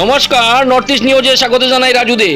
নমস্কার north east নিউজে স্বাগত জানাই রাজুদে।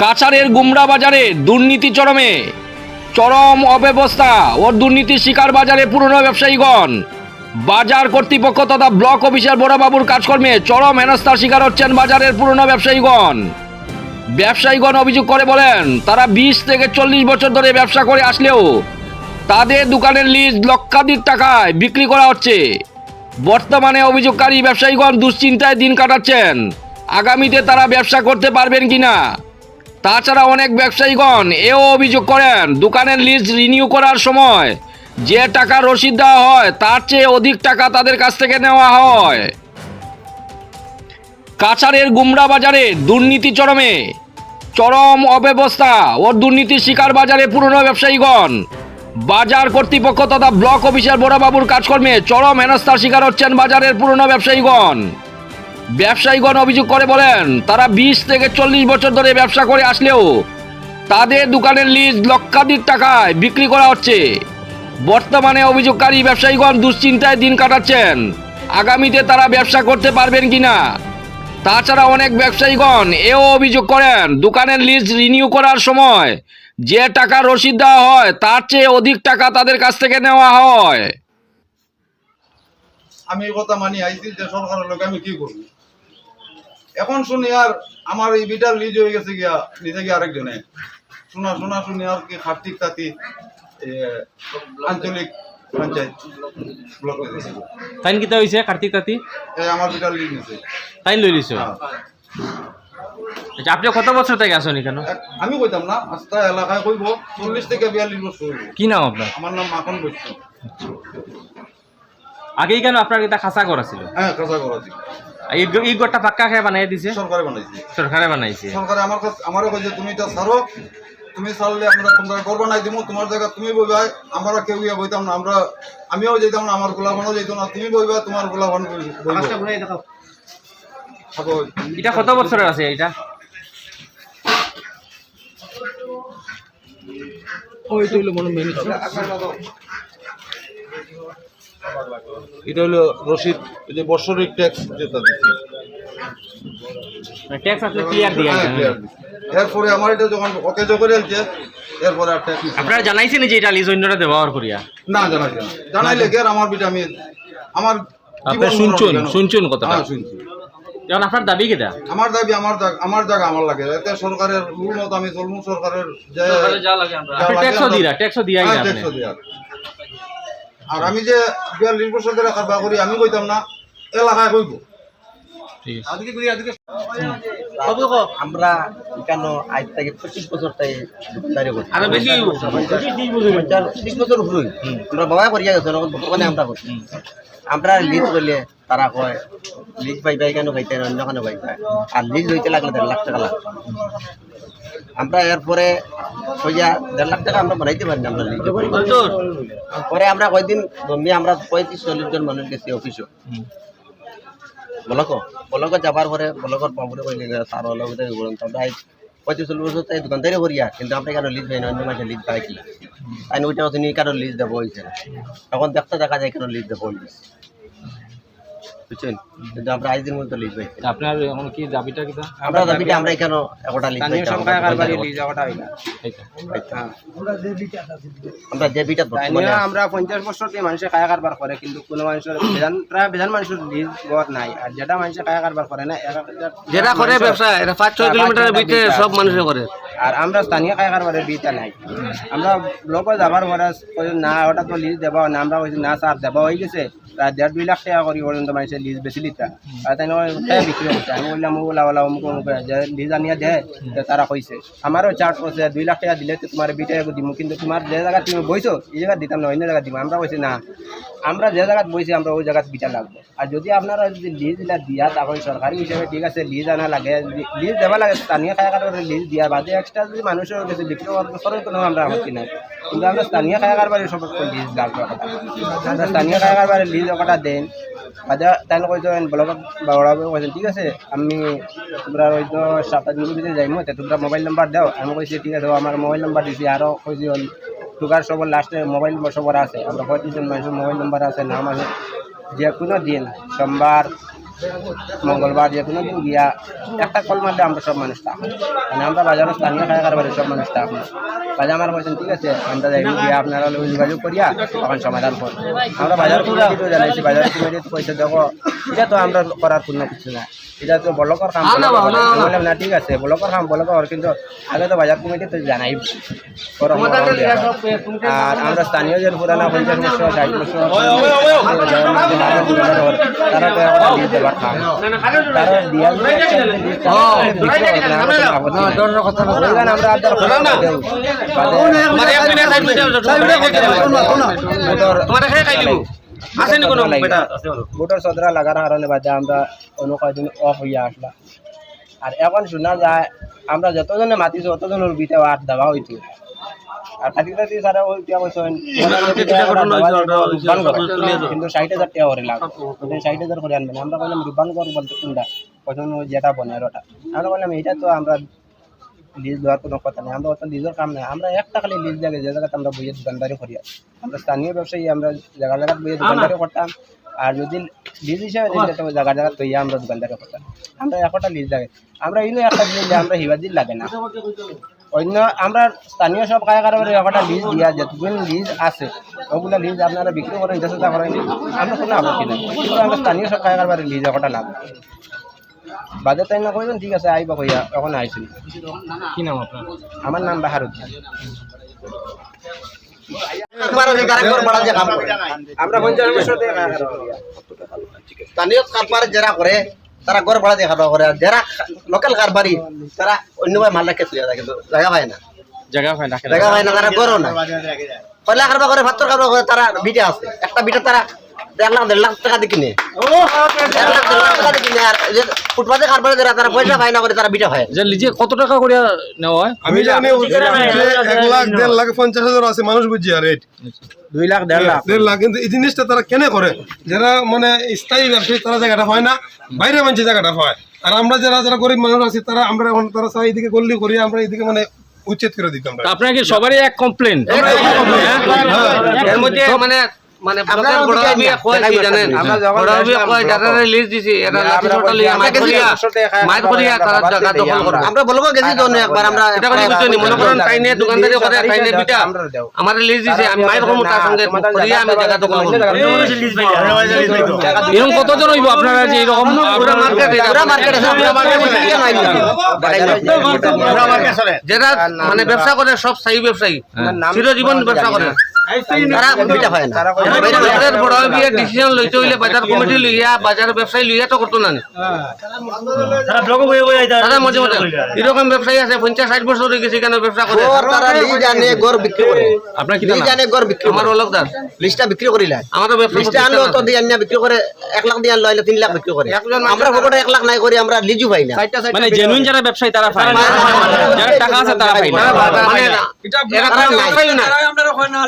কাছাড়ের গুমরা বাজারে দুর্নীতি চরমে। চরম অব্যবস্থা ও দুর্নীতির শিকার বাজারে পুরনো ব্যবসায়ীগণ। বাজার কর্তৃপক্ষ তথা ব্লক অফিসার বড়বাবুর কাজকর্মে চরম হেনস্থার শিকার হচ্ছেন বাজারের পুরনো ব্যবসায়ীগণ। ব্যবসায়ীগণ অভিযোগ করে বলেন, তারা বিশ থেকে চল্লিশ বছর ধরে ব্যবসা করে আসলেও তাদের দোকানের লিজ লক্ষাধিক টাকায় বিক্রি করা হচ্ছে। বর্তমানে অভিযোগকারী ব্যবসায়ীগণ দুশ্চিন্তায় দিন কাটাচ্ছেন। আগামীতে তারা ব্যবসা করতে পারবেন কি না তাছাড়া অনেক ব্যবসায়ীগণ এও অভিযোগ করেন, দোকানের লিস্ট রিনিউ করার সময় যে টাকা রসিদ দেওয়া হয়, তার চেয়ে অধিক টাকা তাদের কাছ থেকে নেওয়া হয়। কাছাড়ের গুমরা বাজারে দুর্নীতি চরমে। চরম অব্যবস্থা ও দুর্নীতির শিকার বাজারে পুরনো ব্যবসায়ীগণ বাজার কর্তৃপক্ষ তথা ব্লক অফিসার বড়বাবুর কাজকর্মে চরম হেনস্থার শিকার হচ্ছেন বাজারের পুরনো ব্যবসায়ীগণ। ব্যবসায়ীগণ অভিযোগ করে বলেন, তারা বিশ থেকে চল্লিশ বছর ধরে ব্যবসা করে আসলেও তাদের দোকানের লিজ লক্ষাধিক টাকায় বিক্রি করা হচ্ছে। বর্তমানে অভিযোগকারী ব্যবসায়ীগণ দুশ্চিন্তায় দিন কাটাচ্ছেন, আগামীতে তারা ব্যবসা করতে পারবেন কি না তাছাড়া অনেক ব্যবসায়ীগণ এও অভিযোগ করেন, দোকানের লিজ রিনিউ করার সময় যে টাকা রসিদ দেওয়া হয় তার চেয়ে অধিক টাকা তাদের কাছ থেকে নেওয়া হয়। আমি কথা মানি আইছি যে সরকারের লোক আমি কি করব? এখন শুনি আর আমার এই বিটার লিজ হয়ে গেছে গিয়া নিজে গিয়ে আরেকজনে। শোনা শোনা শুনি আর কি খার্তিক তাতি আঞ্চলিক পঞ্চায়েত ব্লক হয়ে গেছে। তাইন কিতা হইছে কার্তিক তাঁতি? এই আমার বিটার লিজ নিছে তাইন লই লিছো। আচ্ছা আপনি কত বছর থেকে আসুন এখানে? এক- আমি কইতাম না আস্তা এলাকায় কইব চল্লিশ থেকে বিয়াল্লিশ বছর কি নাম আপনার? আমার নাম মাখন বৈষ্ণব। আগেই কেন আপনার এটা খাসা ঘর ছিল হ্যাঁ কাঁচা করাছি এই গ- এই ঘরটা পাক্কা খেয়ে বানাই দিছে? সরকারে বানাইছি। সরকারে বানাইছে। সরকারে আমার কাছে আমারও কইছে তুমি এটা ছাড়ো তুমি ছাড়লে আমরা তোমরা গর্ব নাই দিব তোমার জায়গা তুমি বইবা আমরা কেউ গিয়ে বইতাম না আমরা আমিও যেতাম না আমার গোলাপানও যেত না তুমি বইবা তোমার গোলাপান থাকো এটা কত বছরের আছে এটা? এটা হলো রশিদ যে বৎসরিক ট্যাক্স যেটা দিচ্ছি। ট্যাক্স আপনি ক্লিয়ার দিয়ে হ্যাঁ। এরপরে আমার এটা যখন অকেজ করে আলছে এরপরে আর ট্যাক্স আপনারা জানাইছেন যে এটা লিজ অন্যরা ব্যবহার করিয়া না জানাই জানাইলে গের আমার বিটা আমি আমার আপনি শুনছুন? শুনছুন কথাটা? হ্যাঁ শুনছি। যেমন আপনার দাবি কেটা আমার দাবি আমার জায়গা আমার জায়গা আমার লাগে। এতে সরকারের রুল মত আমি চলবো সরকারের যে লাগে ট্যাক্সও আমরা- দিরা ট্যাক্সও দিয়াই না ট্যাক্সও দিয়া। আর আমি যে বিয়াল্লিশ বছর ধরে খাবার করি আমি কইতাম না এলাকায় কইব। আমরা এখানে আজ থেকে পঁচিশ বছর থেকে আরও বেশি বছর। উপরে আমরা বাবা করিয়া গেছে আমরা করছি। আমরা লিজ করলে তারা কয় লিজ পাই পাই কেন পাইতে অন্য কেন পাই পাই আর লিজ হইতে লাগলে দেড় লাখ টাকা লাগবে। আমরা এরপরে হইয়া দেড় লাখ টাকা আমরা বানাইতে পারি না আমরা লিজ পরে আমরা কয়দিন জমি আমরা পঁয়ত্রিশ চল্লিশ জন মানুষ গেছি অফিসও বলক বলক যাবার পরে, বলকর পাম্পরে কইলে তার হলো বোধহয় বলুন তো এই পঁয়ত্রিশ চল্লিশ বছর তাই দোকানদারি করিয়া কিন্তু আমরা কেন লিজ পাই না? অন্য মাসে লিজ পাই তাই ওইটা নিয়ে কেন লিজ দেবো হয়েছে তখন দেখতে দেখা যায় কেন লিজ দেবো লিজ বুঝছেন? কিন্তু আমরা আজ দিন পাই আপনার এখন কি দাবিটা কিটা আমরা দাবিটা আমরা এখানে একটা পাই আমরা যে বিটা বর্তমানে তাইনিয়া আমরা পঞ্চাশ বছর দিয়ে মানুষে খায়া কারবার করে কিন্তু কোনো মানুষের প্রায় বেজান মানুষের লিজ গড় নাই। আর যেটা মানুষে খায়া কারবার করে না যেটা করে ব্যবসা পাঁচ ছয় কিলোমিটারের ভিতরে সব মানুষে করে। আর আমরা স্থানীয় খায়া কারবারের বিটা নাই। আমরা ব্লকে যাবার পরে না, ওটা তো লিজ দেবা না, আমরা কইছি, না স্যার দেবা। হয়ে গেছে। প্রায় দেড় দুই লাখ টাকা করি পর্যন্ত মানুষের লিজ বেশি লিতা আর তাই নয় বিক্রি হচ্ছে। আমি বললাম ওলা ওলা অমুক অমুক লিজ আনিয়া তো তারা কইছে। আমারও চার্জ করছে দুই লাখ টাকা দিলে তোমার বিটা দিব, কিন্তু তোমার যে জায়গা তুমি বইছো, এই জায়গা দিতাম না, অন্য জায়গা দিব। আমরা কইছি, না আমরা যে জায়গাত বইছি, আমরা ওই জায়গাত বিটা লাগবে। আর যদি আপনারা যদি লিজ এটা দিয়া, তখন সরকারি হিসেবে ঠিক আছে, লিজ আনা লাগে। লিজ দেওয়া লাগে স্থানীয় খায়া কারবারে লিজ দিয়া, বাদে এক্সট্রা যদি মানুষের কাছে বিক্রি করার কোনো আমরা আপত্তি নাই কিন্তু আমরা স্থানীয় খায়া কারবারে সমস্ত লিজ লাগবে আমরা স্থানীয় খায়া কারবারে লিজ ওটা দেন। বাদে তাই কইতো ব্লগত কইছেন, ঠিক আছে, আমি তোমরা হয়তো সাত আট মিনিট যাইমু তোমরা মোবাইল নাম্বার দাও। আমি কইছি, ঠিক আছে আমার মোবাইল নাম্বার দিছি আরও কইছি টুকার সবার লাস্টে মোবাইল সবার আছে। আমরা পঁয়ত্রিশ জন মানুষের মোবাইল নাম্বার আছে, নাম আছে, যে কোনো দিন, সোমবার, মঙ্গলবার, যে কোনো দিন গিয়া একটা কল মারলে আমরা সব মানুষ থাকব মানে আমরা বাজারে স্থানীয় খাইকার বাড়ি সব মানুষ থাকব বাজার আমার বলছেন, ঠিক আছে, আমরা যাই, গিয়া আপনারা যোগাযোগ করিয়া তখন সমাধান করব। আমরা বাজার কমিটিও জানাইছি, বাজার কমিটি পয়সা দেখো এটা তো আমরা করার কোনো কিছু না। এটা তো বলকর কাম বললাম না ঠিক আছে বলকর কাম বলকর কিন্তু আগে তো বাজার কমিটি তো জানাই হয়। আর আমরা স্থানীয় যে পুরানা পঞ্চাশ বছর ষাট বছর তারা তো এখন দিয়ে দেবার খান তারা আমরা আপনার মানে এক মিনিট এক মিনিট তোমার এখানে খাই দিব আছে নি কোনো বেটা সদরা লাগার কারণে বাদে আমরা কয়েকদিন অফ হইয়া আসলাম। আর এখন শোনা যায় আমরা যতজনে মাতিছো অতজনের বিতে আর দেওয়া হইতো। আর খাতি খাতি সারা ওই টিয়া কইছেন কিন্তু ষাট হাজার টাকা করে লাগবে। ষাট হাজার করে আনবেন আমরা বললাম রূপান কর বলতে কোনটা? কখন যেটা বনের ওটা। আমরা বললাম এটা তো আমরা লিজ দেওয়ার কোনো কথা নেই। আমরা অত লিজের কাম নেই। আমরা একটা খালি লিজ জায়গায় যে জায়গাতে আমরা বইয়ের দোকানদারি করি। আমরা স্থানীয় ব্যবসায়ী আমরা জায়গা জায়গা বইয়ের দোকানদারি করতাম। আর যদি লিজ হিসাবে জায়গা জায়গা তৈরি আমরা দোকানদারি করতাম। আমরা একটা লিজ লাগে আমরা ইনো একটা লিজ আমরা হিবাদির লাগে না। অন্য আমরা স্থানীয় সব কাজ কারবারে একটা লিজ দিয়া যতগুলো লিজ আছে ওগুলা লিজ আপনারা বিক্রি করেন চেষ্টা করেন আমরা কোনো আপত্তি নেই। কিন্তু আমরা স্থানীয় সব কাজ লিজ একটা লাভ বাজার টাইম না কইবেন ঠিক আছে আইবা কইয়া এখন আইছিল কি নাম আপনার? আমার নাম বাহারুদ্দিন। আমরা। স্থানীয় কারবার যারা করে তারা ঘর ভাড়া খাওয়া করে যারা লোকাল কারবারি তারা অন্য ভাই মাল রাখে কিন্তু জায়গা পায় না। জায়গা হয় না জায়গা পায় না তারা গরও না। কয়লা কারবার করে ভাত্তর কারবার করে তারা বিটা আছে। একটা বিটা তারা দেড় লাখ দেড় লাখ টাকা দিয়ে কিনে। দেড় লাখ দেড় লাখ টাকা দিয়ে কিনে। আর যে ফুটপাতে কারবারে যারা তারা পয়সা পায় না করে তারা বিটা হয়। যে লিজে কত টাকা করে নেওয়া হয়? আমি জানি এক লাখ দেড় লাখ পঞ্চাশ হাজার আছে মানুষ বুঝি আর রেট দুই লাখ দেড় লাখ। দেড় লাখ কিন্তু এই জিনিসটা তারা কেন করে? যারা মানে স্থায়ী ব্যবসায়ী তারা জায়গাটা হয় না বাইরে মানুষ জায়গাটা হয় আর আমরা যারা যারা গরিব মানুষ আছি তারা আমরা এখন তারা চাই এদিকে গল্লি করি আমরা এদিকে মানে উচ্ছেদ করে দিতাম আপনাকে সবারই এক কমপ্লেন এর মধ্যে মানে মানে ব্লকের বড় আমি কয় কি জানেন? আমরা যখন আমি আসলাম কয় ব্লক লিস্ট দিছি এরা লাঠি আমরা লিয়া আমরা করিয়া একশো করিয়া তারা জায়গা দখল করবে আমরা বলব গেছি তো একবার আমরা এটা করে বুঝছেন মনে করেন তাইনে দোকানদারি করে তাইনে বিটা আমরা লিস্ট দিছে আমি মাইর করব তার সঙ্গে করিয়া আমি জায়গা দখল করব। এরকম কতজন হইব আপনারা যে এরকম পুরা মার্কেট পুরা মার্কেট আছে পুরা মার্কেট যারা মানে ব্যবসা করে সব স্থায়ী ব্যবসায়ী চিরজীবন ব্যবসা করে তারা বিটা পায় না। বাজারের বড় বিয়ে ডিসিশন লইতে হইলে বাজার কমিটি লইয়া বাজার ব্যবসায়ী লইয়া তো করতো না তারা মাঝে মাঝে এরকম ব্যবসায়ী আছে পঞ্চাশ ষাট বছর হয়ে গেছে এখানে ব্যবসা করে। তারা লিজ গড় বিক্রি করে। আপনার কি লিজ গড় বিক্রি আমার অলক দাস। লিস্টটা বিক্রি করিলা আমারও ব্যবসা আনলো তো দিয়ে আনিয়া বিক্রি করে এক লাখ দিয়ে আনলো আইলে তিন লাখ বিক্রি করে। আমরা পকেটে এক লাখ নাই করি আমরা লিজু পাই না। মানে জেনুইন যারা ব্যবসায়ী তারা পায় যারা টাকা আছে তারা পায় না। মানে এরা না।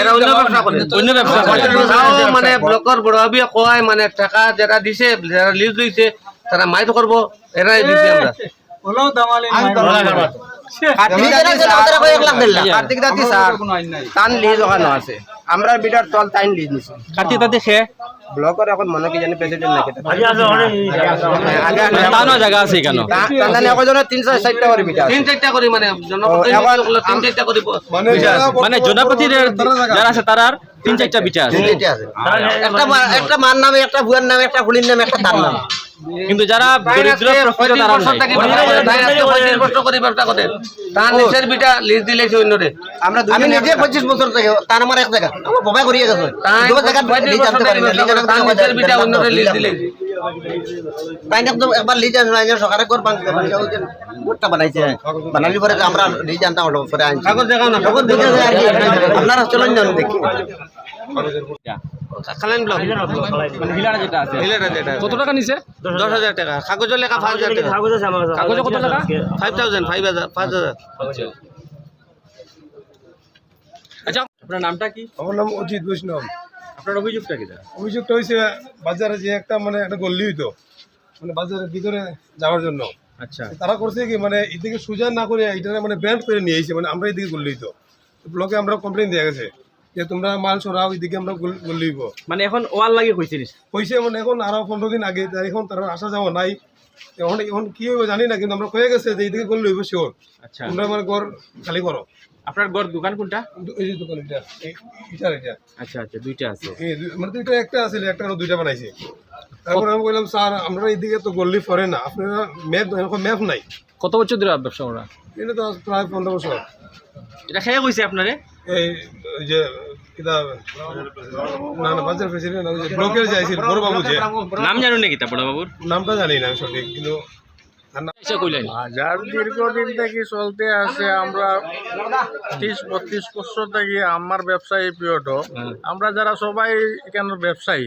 এরা অন্য ব্যবসা করে অন্য ব্যবসা করে তাও মানে ব্লকের বড় ভাবিয়ে কয় মানে টাকা যারা দিছে যারা লিজ দিছে তারা মাইত করব এরাই দিছে আমরা। আমরা বিটার তল তাইন লিজ নিছি। কাটি তাতে খে ব্লকের এখন মনে কি জানি প্রেসিডেন্ট নাকি? আগে জায়গা আছে কেন তান্দানি একজনের চার চারটা করে বিটা তিন চারটা করে মানে জনপ্রতিনিধি তিন চারটা করে মানে মানে যারা আছে তারা তিন চারটা বিচার আছে। একটা একটা মার নামে একটা ভুয়ার নামে একটা ফুলির নামে একটা তার নামে। কিন্তু যারা দরিদ্র প্রকৃত তারা তার নিচের বিটা লিজ দিলেছে অন্যরে। আমরা আমি নিজে পঁচিশ বছর থেকে তার আমার এক জায়গা। আমার বাবা করিয়ে গেছে। তাই দুটো জায়গা লিজ আনতে পারি না। তার নিচের বিটা অন্যরে লিজ দিলেছে তাই একদম একবার লিজ আনলো সরকারে কর বাংলা গোটটা বানাইছে। বানালি পরে আমরা লিজ আনতাম হলো পরে আনছি। কাগজ দেখাও না তখন দেখে যায় আর কি আপনারা চলেন যান দেখি। খালেন ব্লক। মানে ভিলাটা যেটা আছে। মিলেটা যেটা কত টাকা নিছে? দশ হাজার টাকা। কাগজের লেখা পাঁচ হাজার টাকা। কাগজে কত টাকা? ফাইভ থাউজেন্ড ফাইভ হাজার পাঁচ হাজার। আচ্ছা। আপনার নামটা কি? আমার নাম অজিত বৈষ্ণব। আপনার অভিযোগটা কি অভিযোগটা হয়েছে বাজারে যে একটা মানে একটা গল্লি হইতো মানে বাজারের ভিতরে যাওয়ার জন্য। আচ্ছা। তারা করছে কি মানে এদিকে সোজা না করে এটা মানে ব্যান্ড করে নিয়ে এসেছে মানে আমরা এদিকে গল্লি হইতো। ব্লকে আমরা কমপ্লেন দিয়ে গেছে। যে তোমরা মাল সরাও এদিকে আমরা গলিব মানে এখন ওয়াল লাগে কইছে কইছে মানে এখন আরও পনেরো দিন আগে এখন তারা আসা যাওয়া নাই। এখন এখন কি হইব জানি না কিন্তু আমরা কয়ে গেছে যে এদিকে গলি হইব শিওর আচ্ছা। তোমরা আমার ঘর খালি করো। আপনার ঘর দোকান কোনটা? এই যে দোকান এটা এই- এটা এটা। আচ্ছা আচ্ছা দুইটা আছে। এই মানে দুইটা একটা আছিল একটা দুইটা বানাইছে। তারপর আমি বললাম স্যার আমরা এইদিকে তো গল্লি পরে না। আপনারা ম্যাপ এরকম ম্যাপ নাই। কত বছর ধরে ব্যবসা করা এটা তো প্রায় পনেরো বছর। এটা খেয়ে কইছে আপনারে? এই যে কিতা না না বাজার প্রেসিডেন্ট ওই ব্লকের যে বড় বাবু যে। নাম জানো নাকি তা বড় বাবুর? নামটা জানি না সঠিক কিন্তু তার নাম- এসে কইলেন? বাজার দীর্ঘদিন থেকে চলতে আছে আমরা ত্রিশ বত্রিশ বছর থেকে আমার ব্যবসায়ী পিরিয়ড আমরা যারা সবাই এখানে ব্যবসায়ী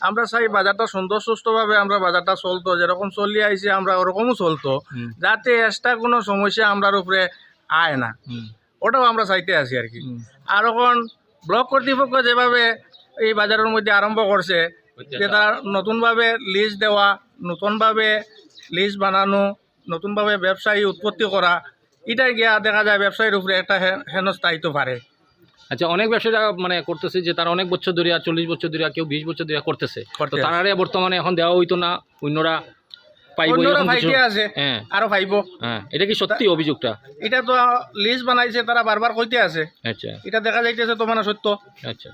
আমরা চাই বাজারটা সুন্দর সুস্থভাবে আমরা বাজারটা চলতো যেরকম চলি আইছে আমরা ওরকমও চলতো। যাতে এক্সট্রা কোনো সমস্যা আমরার উপরে আয় না। ওটাও আমরা চাইতে আছি আর কি। আর এখন ব্লক কর্তৃপক্ষ যেভাবে এই বাজারের মধ্যে আরম্ভ করছে যে তারা নতুনভাবে লিজ দেওয়া নতুনভাবে লিজ বানানো নতুনভাবে ব্যবসায়ী উৎপত্তি করা এটা গিয়া দেখা যায় ব্যবসায়ীর উপরে একটা হে- হেনস্থায়িত্ব পারে। আচ্ছা অনেক ব্যবসায়ীরা মানে করতেছে যে তারা অনেক বছর ধরে চল্লিশ বছর ধরে কেউ বিশ বছর ধরে করতেছে। তো করতেছে। তারারে বর্তমানে এখন দেওয়া হইতো না অন্যরা পাইব অন্যরা এরকম কিছু? আছে হ্যাঁ। আরও হ্যাঁ এটা কি সত্যি অভিযোগটা? এটা তো লিস্ট বানাইছে তারা বারবার কইতে আছে। আচ্ছা। এটা দেখা যাইতেছে তো মানে সত্য। আচ্ছা।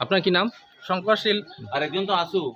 আপনার কি নাম? শঙ্করশীল আরেকজন তো আসুক।